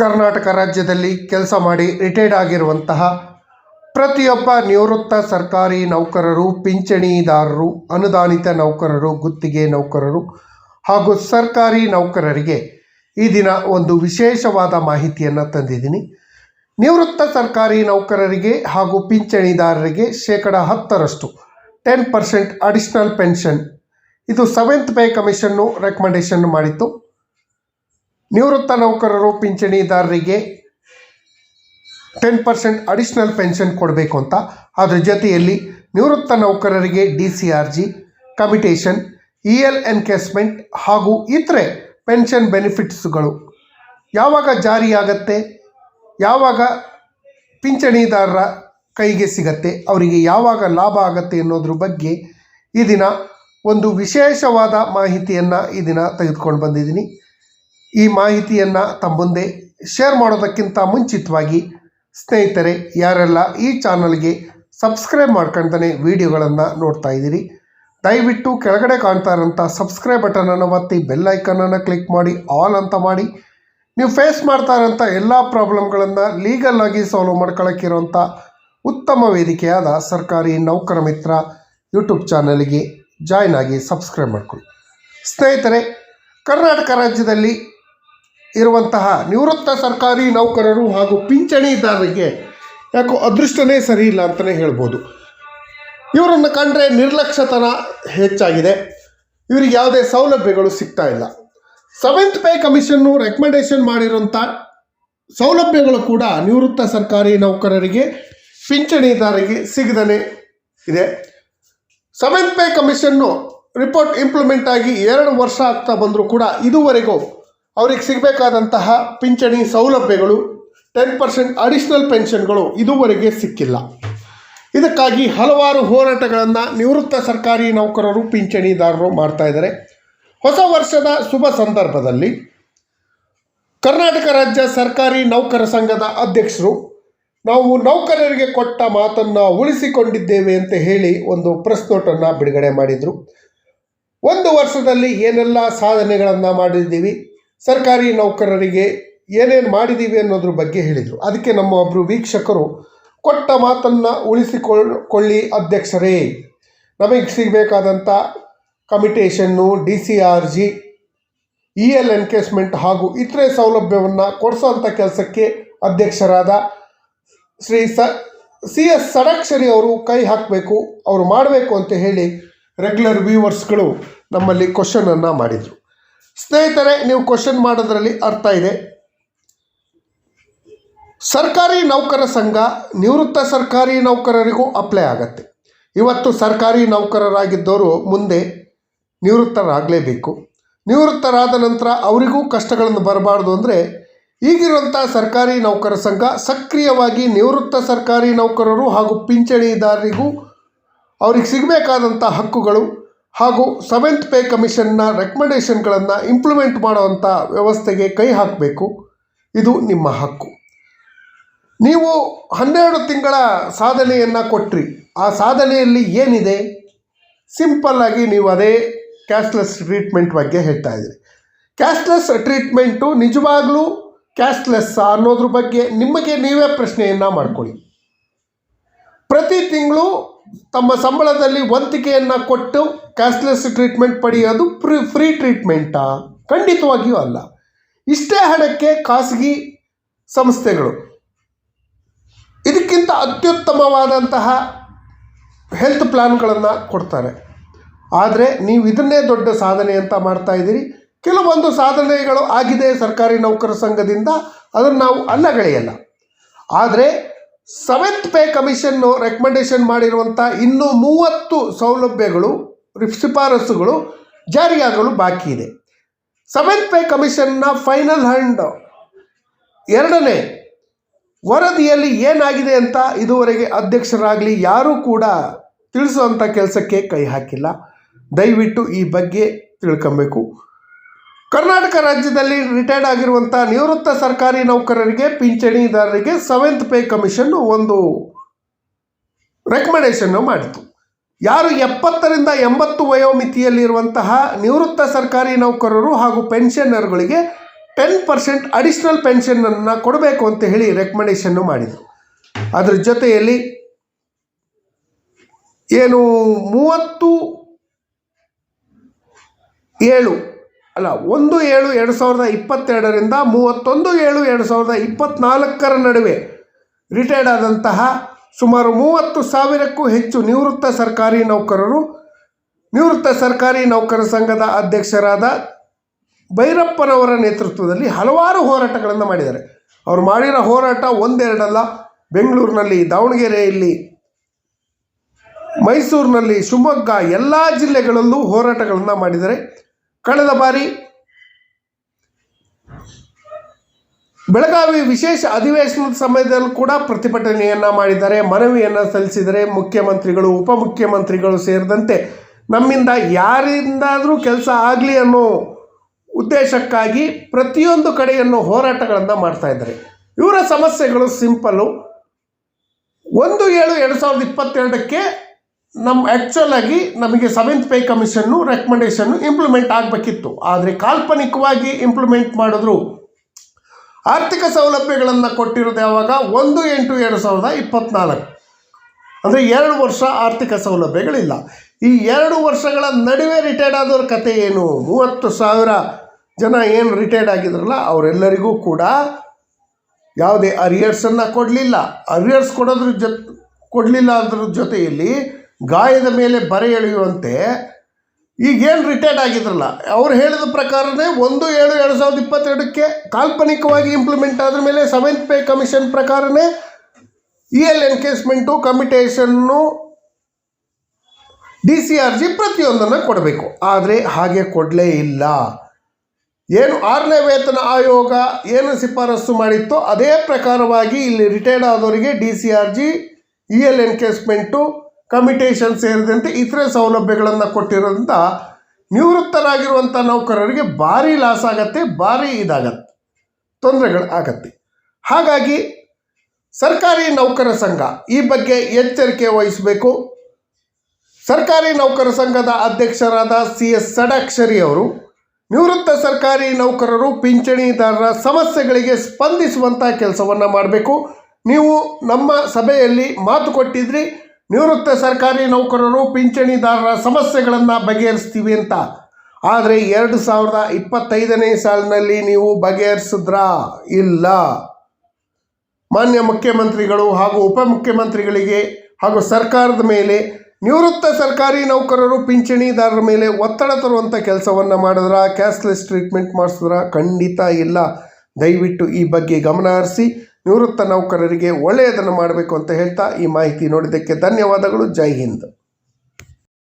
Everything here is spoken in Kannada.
ಕರ್ನಾಟಕ ರಾಜ್ಯದಲ್ಲಿ ಕೆಲಸ ಮಾಡಿ ರಿಟೈರ್ಡ್ ಆಗಿರುವಂತಹ ಪ್ರತಿಯೊಬ್ಬ ನಿವೃತ್ತ ಸರ್ಕಾರಿ ನೌಕರರು, ಪಿಂಚಣಿದಾರರು, ಅನುದಾನಿತ ನೌಕರರು, ಗುತ್ತಿಗೆ ನೌಕರರು ಹಾಗೂ ಸರ್ಕಾರಿ ನೌಕರರಿಗೆ ಈ ದಿನ ಒಂದು ವಿಶೇಷವಾದ ಮಾಹಿತಿಯನ್ನು ತಂದಿದ್ದೀನಿ. ನಿವೃತ್ತ ಸರ್ಕಾರಿ ನೌಕರರಿಗೆ ಹಾಗೂ ಪಿಂಚಣಿದಾರರಿಗೆ ಶೇಕಡ ಹತ್ತರಷ್ಟು ಟೆನ್ ಪರ್ಸೆಂಟ್ ಅಡಿಷನಲ್ ಪೆನ್ಷನ್ ಇದು ಸೆವೆಂತ್ ಪೇ ಕಮಿಷನ್ನು ರೆಕಮೆಂಡೇಶನ್ ಮಾಡಿತ್ತು. ನಿವೃತ್ತ ನೌಕರರು, ಪಿಂಚಣಿದಾರರಿಗೆ ಟೆನ್ ಪರ್ಸೆಂಟ್ ಅಡಿಷ್ನಲ್ ಪೆನ್ಷನ್ ಕೊಡಬೇಕು ಅಂತ. ಅದರ ಜೊತೆಯಲ್ಲಿ ನಿವೃತ್ತ ನೌಕರರಿಗೆ D C R G commutation E L encashment ಹಾಗೂ ಇತರೆ ಪೆನ್ಷನ್ ಬೆನಿಫಿಟ್ಸ್ಗಳು ಯಾವಾಗ ಜಾರಿಯಾಗತ್ತೆ? ಯಾವಾಗ ಪಿಂಚಣಿದಾರರ ಕೈಗೆ ಸಿಗತ್ತೆ? ಅವರಿಗೆ ಯಾವಾಗ ಲಾಭ ಆಗತ್ತೆ ಅನ್ನೋದ್ರ ಬಗ್ಗೆ ಈ ದಿನ ಒಂದು ವಿಶೇಷವಾದ ಮಾಹಿತಿಯನ್ನು ಈ ದಿನ ತೆಗೆದುಕೊಂಡು ಬಂದಿದ್ದೀನಿ. ಈ ಮಾಹಿತಿಯನ್ನು ತಮ್ಮ ಮುಂದೆ ಶೇರ್ ಮಾಡೋದಕ್ಕಿಂತ ಮುಂಚಿತವಾಗಿ ಸ್ನೇಹಿತರೆ, ಯಾರೆಲ್ಲ ಈ ಚಾನಲ್ಗೆ ಸಬ್ಸ್ಕ್ರೈಬ್ ಮಾಡ್ಕೊಳ್ತಾನೆ ವಿಡಿಯೋಗಳನ್ನು ನೋಡ್ತಾ ಇದ್ದೀರಿ. ದಯವಿಟ್ಟು ಕೆಳಗಡೆ ಕಾಣ್ತಾ ಇರೋಂಥ ಸಬ್ಸ್ಕ್ರೈಬ್ ಬಟನನ್ನು ಒತ್ತಿ ಬೆಲ್ ಐಕನನ್ನು ಕ್ಲಿಕ್ ಮಾಡಿ ಆಲ್ ಅಂತ ಮಾಡಿ. ನೀವು ಫೇಸ್ ಮಾಡ್ತಾ ಇರೋಂಥ ಎಲ್ಲ ಪ್ರಾಬ್ಲಮ್ಗಳನ್ನು ಲೀಗಲ್ ಆಗಿ ಸಾಲ್ವ್ ಮಾಡ್ಕೊಳ್ಳೋಕ್ಕಿರೋಂಥ ಉತ್ತಮ ವೇದಿಕೆಯಾದ ಸರ್ಕಾರಿ ನೌಕರ ಮಿತ್ರ ಯೂಟ್ಯೂಬ್ ಚಾನಲ್ಗೆ ಜಾಯ್ನ್ ಆಗಿ ಸಬ್ಸ್ಕ್ರೈಬ್ ಮಾಡ್ಕೊಳ್ಳಿ. ಸ್ನೇಹಿತರೆ, ಕರ್ನಾಟಕ ರಾಜ್ಯದಲ್ಲಿ ಇರುವಂತಹ ನಿವೃತ್ತ ಸರ್ಕಾರಿ ನೌಕರರು ಹಾಗೂ ಪಿಂಚಣಿದಾರರಿಗೆ ಯಾಕೋ ಅದೃಷ್ಟನೇ ಸರಿ ಇಲ್ಲ ಅಂತಲೇ ಹೇಳ್ಬೋದು. ಇವರನ್ನು ಕಂಡ್ರೆ ನಿರ್ಲಕ್ಷ್ಯತನ ಹೆಚ್ಚಾಗಿದೆ. ಇವರಿಗೆ ಯಾವುದೇ ಸೌಲಭ್ಯಗಳು ಸಿಗ್ತಾ ಇಲ್ಲ. ಸೆವೆಂತ್ ಪೇ ಕಮಿಷನ್ನು ರೆಕಮೆಂಡೇಶನ್ ಮಾಡಿರೋಂಥ ಸೌಲಭ್ಯಗಳು ಕೂಡ ನಿವೃತ್ತ ಸರ್ಕಾರಿ ನೌಕರರಿಗೆ, ಪಿಂಚಣಿದಾರರಿಗೆ ಸಿಗದೇ ಇದೆ. Seventh pay commission report implement ಆಗಿ ಎರಡು ವರ್ಷ ಆಗ್ತಾ ಬಂದರೂ ಕೂಡ ಇದುವರೆಗೂ ಅವ್ರಿಗೆ ಸಿಗಬೇಕಾದಂತಹ ಪಿಂಚಣಿ ಸೌಲಭ್ಯಗಳು ಟೆನ್ ಪರ್ಸೆಂಟ್ ಅಡಿಷ್ನಲ್ ಪೆನ್ಷನ್ಗಳು ಇದುವರೆಗೆ ಸಿಕ್ಕಿಲ್ಲ. ಇದಕ್ಕಾಗಿ ಹಲವಾರು ಹೋರಾಟಗಳನ್ನು ನಿವೃತ್ತ ಸರ್ಕಾರಿ ನೌಕರರು, ಪಿಂಚಣಿದಾರರು ಮಾಡ್ತಾ ಇದ್ದಾರೆ. ಹೊಸ ವರ್ಷದ ಶುಭ ಸಂದರ್ಭದಲ್ಲಿ ಕರ್ನಾಟಕ ರಾಜ್ಯ ಸರ್ಕಾರಿ ನೌಕರ ಸಂಘದ ಅಧ್ಯಕ್ಷರು, ನಾವು ನೌಕರರಿಗೆ ಕೊಟ್ಟ ಮಾತನ್ನು ಉಳಿಸಿಕೊಂಡಿದ್ದೇವೆ ಅಂತ ಹೇಳಿ ಒಂದು ಪ್ರೆಸ್ ನೋಟನ್ನು ಬಿಡುಗಡೆ ಮಾಡಿದರು. ಒಂದು ವರ್ಷದಲ್ಲಿ ಏನೆಲ್ಲ ಸಾಧನೆಗಳನ್ನು ಮಾಡಿದ್ದೀವಿ? ಸರ್ಕಾರಿ ನೌಕರರಿಗೆ ಏನೇನು ಮಾಡಿದ್ದೀವಿ ಅನ್ನೋದ್ರ ಬಗ್ಗೆ ಹೇಳಿದರು. ಅದಕ್ಕೆ ನಮ್ಮ ಒಬ್ಬರು ವೀಕ್ಷಕರು, ಕೊಟ್ಟ ಮಾತನ್ನು ಉಳಿಸಿಕೊಳ್ಳಿ ಅಧ್ಯಕ್ಷರೇ. ನಮಗೆ ಸಿಗಬೇಕಾದಂಥ commutation, D C R G, E L encashment ಹಾಗೂ ಇತರೆ ಸೌಲಭ್ಯವನ್ನು ಕೊಡಿಸೋಂಥ ಕೆಲಸಕ್ಕೆ ಅಧ್ಯಕ್ಷರಾದ ಶ್ರೀ ಸ, ಸಿ ಎಸ್ ಸಡಕ್ಷರಿ ಅವರು ಕೈ ಹಾಕಬೇಕು, ಅವರು ಮಾಡಬೇಕು ಅಂತ ಹೇಳಿ ರೆಗ್ಯುಲರ್ ವ್ಯೂವರ್ಸ್ಗಳು ನಮ್ಮಲ್ಲಿ ಕ್ವಶನನ್ನು ಮಾಡಿದರು. ಸ್ನೇಹಿತರೆ, ನೀವು ಕ್ವಶನ್ ಮಾಡೋದ್ರಲ್ಲಿ ಅರ್ಥ ಇದೆ. ಸರ್ಕಾರಿ ನೌಕರ ಸಂಘ ನಿವೃತ್ತ ಸರ್ಕಾರಿ ನೌಕರರಿಗೂ ಅಪ್ಲೈ ಆಗತ್ತೆ. ಇವತ್ತು ಸರ್ಕಾರಿ ನೌಕರರಾಗಿದ್ದವರು ಮುಂದೆ ನಿವೃತ್ತರಾಗಲೇಬೇಕು. ನಿವೃತ್ತರಾದ ನಂತರ ಅವರಿಗೂ ಕಷ್ಟಗಳನ್ನು ಬರಬಾರ್ದು ಅಂದರೆ ಈಗಿರುವಂಥ ಸರ್ಕಾರಿ ನೌಕರ ಸಂಘ ಸಕ್ರಿಯವಾಗಿ ನಿವೃತ್ತ ಸರ್ಕಾರಿ ನೌಕರರು ಹಾಗೂ ಪಿಂಚಣಿದಾರರಿಗೂ ಅವ್ರಿಗೆ ಸಿಗಬೇಕಾದಂಥ ಹಕ್ಕುಗಳು ಹಾಗೂ ಸೆವೆಂತ್ ಪೇ ಕಮಿಷನ್ನ ರೆಕಮೆಂಡೇಷನ್ಗಳನ್ನು ಇಂಪ್ಲಿಮೆಂಟ್ ಮಾಡುವಂಥ ವ್ಯವಸ್ಥೆಗೆ ಕೈ ಹಾಕಬೇಕು. ಇದು ನಿಮ್ಮ ಹಕ್ಕು. ನೀವು ಹನ್ನೆರಡು ತಿಂಗಳ ಸಾಧನೆಯನ್ನು ಕೊಟ್ಟ್ರಿ ಆ ಸಾಧನೆಯಲ್ಲಿ ಏನಿದೆ? ಸಿಂಪಲ್ಲಾಗಿ ನೀವು ಅದೇ ಕ್ಯಾಶ್ಲೆಸ್ ಟ್ರೀಟ್ಮೆಂಟ್ ಬಗ್ಗೆ ಹೇಳ್ತಾ ಇದ್ದೀರಿ ಕ್ಯಾಶ್ಲೆಸ್ ಟ್ರೀಟ್ಮೆಂಟು ನಿಜವಾಗ್ಲೂ ಕ್ಯಾಶ್ಲೆಸ್ ಅನ್ನೋದ್ರ ಬಗ್ಗೆ ನಿಮಗೆ ನೀವೇ ಪ್ರಶ್ನೆಯನ್ನು ಮಾಡ್ಕೊಳ್ಳಿ. ಪ್ರತಿ ತಿಂಗಳು ತಮ್ಮ ಸಂಬಳದಲ್ಲಿ ವಂತಿಕೆಯನ್ನು ಕೊಟ್ಟು ಕ್ಯಾಶ್ಲೆಸ್ ಟ್ರೀಟ್ಮೆಂಟ್ ಪಡೆಯೋದು ಫ್ರೀ ಫ್ರೀ ಟ್ರೀಟ್ಮೆಂಟಾ ಖಂಡಿತವಾಗಿಯೂ ಅಲ್ಲ. ಇಷ್ಟೇ ಹಣಕ್ಕೆ ಖಾಸಗಿ ಸಂಸ್ಥೆಗಳು. ಇದಕ್ಕಿಂತ ಅತ್ಯುತ್ತಮವಾದಂತಹ ಹೆಲ್ತ್ ಪ್ಲ್ಯಾನ್ಗಳನ್ನು ಕೊಡ್ತಾರೆ. ಆದರೆ ನೀವು ಇದನ್ನೇ ದೊಡ್ಡ ಸಾಧನೆ ಅಂತ ಮಾಡ್ತಾ ಇದ್ದೀರಿ. ಕೆಲವೊಂದು ಸಾಧನೆಗಳು ಆಗಿದೆ ಸರ್ಕಾರಿ ನೌಕರ ಸಂಘದಿಂದ, ಅದನ್ನು ನಾವು ಅಲ್ಲಗಳೆಯಲ್ಲ. ಆದರೆ ಸೆವೆಂತ್ ಪೇ ಕಮಿಷನ್ನು ರೆಕಮೆಂಡೇಶನ್ ಮಾಡಿರುವಂಥ ಇನ್ನೂ ಮೂವತ್ತು ಸೌಲಭ್ಯಗಳು ಶಿಫಾರಸುಗಳು ಜಾರಿಯಾಗಲು ಬಾಕಿ ಇದೆ. ಸೆವೆಂತ್ ಪೇ ಕಮಿಷನ್ನ ಫೈನಲ್ ಹ್ಯಾಂಡ್ ಎರಡನೇ ವರದಿಯಲ್ಲಿ ಏನಾಗಿದೆ ಅಂತ ಇದುವರೆಗೆ ಅಧ್ಯಕ್ಷರಾಗಲಿ ಯಾರೂ ಕೂಡ ತಿಳಿಸುವಂಥ ಕೆಲಸಕ್ಕೆ ಕೈ ಹಾಕಿಲ್ಲ. ದಯವಿಟ್ಟು ಈ ಬಗ್ಗೆ ತಿಳ್ಕೊಬೇಕು. ಕರ್ನಾಟಕ ರಾಜ್ಯದಲ್ಲಿ ರಿಟೈರ್ಡ್ ಆಗಿರುವಂಥ ನಿವೃತ್ತ ಸರ್ಕಾರಿ ನೌಕರರಿಗೆ, ಪಿಂಚಣಿದಾರರಿಗೆ ಸೆವೆಂತ್ ಪೇ ಕಮಿಷನ್ ಒಂದು ರೆಕಮೆಂಡೇಷನ್ನು ಮಾಡಿತು. ಯಾರು ಎಪ್ಪತ್ತರಿಂದ ಎಂಬತ್ತು ವಯೋಮಿತಿಯಲ್ಲಿರುವಂತಹ ನಿವೃತ್ತ ಸರ್ಕಾರಿ ನೌಕರರು ಹಾಗೂ ಪೆನ್ಷನರ್ಗಳಿಗೆ ಟೆನ್ ಪರ್ಸೆಂಟ್ ಅಡಿಷ್ನಲ್ ಪೆನ್ಷನನ್ನು ಕೊಡಬೇಕು ಅಂತ ಹೇಳಿ ರೆಕಮೆಂಡೇಶನ್ನು ಮಾಡಿದರು. ಅದರ ಜೊತೆಯಲ್ಲಿ ಏನು ಮೂವತ್ತು ಏಳು ಅಲ್ಲ, ಒಂದು ಏಳು ಎರಡು ಸಾವಿರದ ಇಪ್ಪತ್ತೆರಡರಿಂದ ಮೂವತ್ತೊಂದು ಏಳು ಎರಡು ಸಾವಿರದ ಇಪ್ಪತ್ತ್ನಾಲ್ಕರ ನಡುವೆ ರಿಟೈರ್ಡ್ ಆದಂತಹ ಸುಮಾರು ಮೂವತ್ತು ಸಾವಿರಕ್ಕೂ ಹೆಚ್ಚು ನಿವೃತ್ತ ಸರ್ಕಾರಿ ನೌಕರರು, ನಿವೃತ್ತ ಸರ್ಕಾರಿ ನೌಕರ ಸಂಘದ ಅಧ್ಯಕ್ಷರಾದ ಭೈರಪ್ಪನವರ ನೇತೃತ್ವದಲ್ಲಿ ಹಲವಾರು ಹೋರಾಟಗಳನ್ನು ಮಾಡಿದ್ದಾರೆ. ಅವರು ಮಾಡಿರೋ ಹೋರಾಟ ಒಂದೆರಡಲ್ಲ, ಬೆಂಗಳೂರಿನಲ್ಲಿ ದಾವಣಗೆರೆಯಲ್ಲಿ, ಮೈಸೂರಿನಲ್ಲಿ ಶಿವಮೊಗ್ಗ, ಎಲ್ಲ ಜಿಲ್ಲೆಗಳಲ್ಲೂ ಹೋರಾಟಗಳನ್ನು ಮಾಡಿದ್ದಾರೆ. ಕಳೆದ ಬಾರಿ ಬೆಳಗಾವಿ ವಿಶೇಷ ಅಧಿವೇಶನದ ಸಮಯದಲ್ಲೂ ಕೂಡ ಪ್ರತಿಭಟನೆಯನ್ನು ಮಾಡಿದ್ದಾರೆ, ಮನವಿಯನ್ನು ಸಲ್ಲಿಸಿದರೆ ಮುಖ್ಯಮಂತ್ರಿಗಳು, ಉಪಮುಖ್ಯಮಂತ್ರಿಗಳು ಸೇರಿದಂತೆ ನಮ್ಮಿಂದ ಯಾರಿಂದಾದರೂ ಕೆಲಸ ಆಗಲಿ ಅನ್ನೋ ಉದ್ದೇಶಕ್ಕಾಗಿ ಪ್ರತಿಯೊಂದು ಕಡೆಯನ್ನು ಹೋರಾಟಗಳನ್ನು ಮಾಡ್ತಾ ಇದ್ದಾರೆ. ಇವರ ಸಮಸ್ಯೆಗಳು ಸಿಂಪಲ್ಲು ಒಂದು ಏಳು ಎರಡು ಸಾವಿರದ ಇಪ್ಪತ್ತೆರಡಕ್ಕೆ ನಮ್ಮ ಆ್ಯಕ್ಚುಲ್ ಆಗಿ ನಮಗೆ seventh pay commission recommendation implement ಆಗಬೇಕಿತ್ತು. ಆದರೆ ಕಾಲ್ಪನಿಕವಾಗಿ ಇಂಪ್ಲಿಮೆಂಟ್ ಮಾಡಿದ್ರು. ಆರ್ಥಿಕ ಸೌಲಭ್ಯಗಳನ್ನು ಕೊಟ್ಟಿರೋದು ಯಾವಾಗ? ಒಂದು ಎಂಟು ಎರಡು ಸಾವಿರದ ಇಪ್ಪತ್ತ್ನಾಲ್ಕು ಅಂದರೆ ಎರಡು ವರ್ಷ ಆರ್ಥಿಕ ಸೌಲಭ್ಯಗಳಿಲ್ಲ. ಈ ಎರಡು ವರ್ಷಗಳ ನಡುವೆ ರಿಟೈರ್ಡ್ ಆದವ್ರ ಕತೆ ಏನು? ಮೂವತ್ತು ಸಾವಿರ ಜನ ಏನು ರಿಟೈರ್ಡ್ ಆಗಿದ್ರಲ್ಲ, ಅವರೆಲ್ಲರಿಗೂ ಕೂಡ ಯಾವುದೇ ಅರಿಯರ್ಸನ್ನು ಕೊಡಲಿಲ್ಲ. ಅರಿಯರ್ಸ್ ಕೊಡೋದ್ರ ಜೊತೆ, ಕೊಡಲಿಲ್ಲ ಅದ್ರ ಜೊತೆಯಲ್ಲಿ ಗಾಯದ ಮೇಲೆ ಬರೆ ಎಳೆಯುವಂತೆ ಈಗೇನು ರಿಟೈರ್ಡ್ ಆಗಿದ್ರಲ್ಲ, ಅವ್ರು ಹೇಳಿದ ಪ್ರಕಾರನೇ ಒಂದು ಏಳು ಎರಡು ಸಾವಿರದ ಇಪ್ಪತ್ತೆರಡಕ್ಕೆ ಕಾಲ್ಪನಿಕವಾಗಿ ಇಂಪ್ಲಿಮೆಂಟ್ ಆದ ಮೇಲೆ ಸೆವೆಂತ್ ಪೇ ಕಮಿಷನ್ ಪ್ರಕಾರನೇ E L encashment commutation D C R G ಪ್ರತಿಯೊಂದನ್ನು ಕೊಡಬೇಕು. ಆದರೆ ಹಾಗೆ ಕೊಡಲೇ ಇಲ್ಲ. ಏನು ಆರನೇ ವೇತನ ಆಯೋಗ ಏನು ಶಿಫಾರಸು ಮಾಡಿತ್ತೋ ಅದೇ ಪ್ರಕಾರವಾಗಿ ಇಲ್ಲಿ retired ಆದವರಿಗೆ D C R G E L encashment commutation ಸೇರಿದಂತೆ ಇತರೆ ಸೌಲಭ್ಯಗಳನ್ನು ಕೊಟ್ಟಿರೋದ್ರಿಂದ ನಿವೃತ್ತರಾಗಿರುವಂಥ ನೌಕರರಿಗೆ ಭಾರಿ ಲಾಸ್ ಆಗತ್ತೆ, ಭಾರಿ ಇದಾಗತ್ತೆ, ತೊಂದರೆಗಳು ಆಗತ್ತೆ. ಹಾಗಾಗಿ ಸರ್ಕಾರಿ ನೌಕರ ಸಂಘ ಈ ಬಗ್ಗೆ ಎಚ್ಚರಿಕೆ ವಹಿಸಬೇಕು. ಸರ್ಕಾರಿ ನೌಕರ ಸಂಘದ ಅಧ್ಯಕ್ಷರಾದ ಸಿ ಎಸ್ ಸಡಾಕ್ಷರಿ ಅವರು, ನಿವೃತ್ತ ಸರ್ಕಾರಿ ನೌಕರರು ಪಿಂಚಣಿದಾರರ ಸಮಸ್ಯೆಗಳಿಗೆ ಸ್ಪಂದಿಸುವಂಥ ಕೆಲಸವನ್ನು ಮಾಡಬೇಕು. ನೀವು ನಮ್ಮ ಸಭೆಯಲ್ಲಿ ಮಾತು ಕೊಟ್ಟಿದ್ರಿ ನಿವೃತ್ತ ಸರ್ಕಾರಿ ನೌಕರರು ಪಿಂಚಣಿದಾರರ ಸಮಸ್ಯೆಗಳನ್ನು ಬಗೆಹರಿಸ್ತೀವಿ ಅಂತ. ಆದರೆ ಎರಡು ಸಾವಿರದ ಇಪ್ಪತ್ತೈದನೇ ಸಾಲಿನಲ್ಲಿ ನೀವು ಬಗೆಹರಿಸಿದ್ರಾ? ಇಲ್ಲ. ಮಾನ್ಯ ಮುಖ್ಯಮಂತ್ರಿಗಳು ಹಾಗೂ ಉಪಮುಖ್ಯಮಂತ್ರಿಗಳಿಗೆ ಹಾಗೂ ಸರ್ಕಾರದ ಮೇಲೆ ನಿವೃತ್ತ ಸರ್ಕಾರಿ ನೌಕರರು ಪಿಂಚಣಿದಾರರ ಮೇಲೆ ಒತ್ತಡ ತರುವಂಥ ಕೆಲಸವನ್ನು ಮಾಡಿದ್ರ? ಕ್ಯಾಶ್ಲೆಸ್ ಟ್ರೀಟ್ಮೆಂಟ್ ಮಾಡಿಸಿದ್ರ? ಖಂಡಿತ ಇಲ್ಲ. ದಯವಿಟ್ಟು ಈ ಬಗ್ಗೆ ಗಮನ ಹರಿಸಿ. ನಿವೃತ್ತ ನೌಕರರಿಗೆ ಒಳ್ಳೆಯದನ್ನು ಮಾಡಬೇಕು ಅಂತ ಹೇಳ್ತಾ ಈ ಮಾಹಿತಿ ನೋಡಿದ್ದಕ್ಕೆ ಧನ್ಯವಾದಗಳು. ಜೈ ಹಿಂದ್.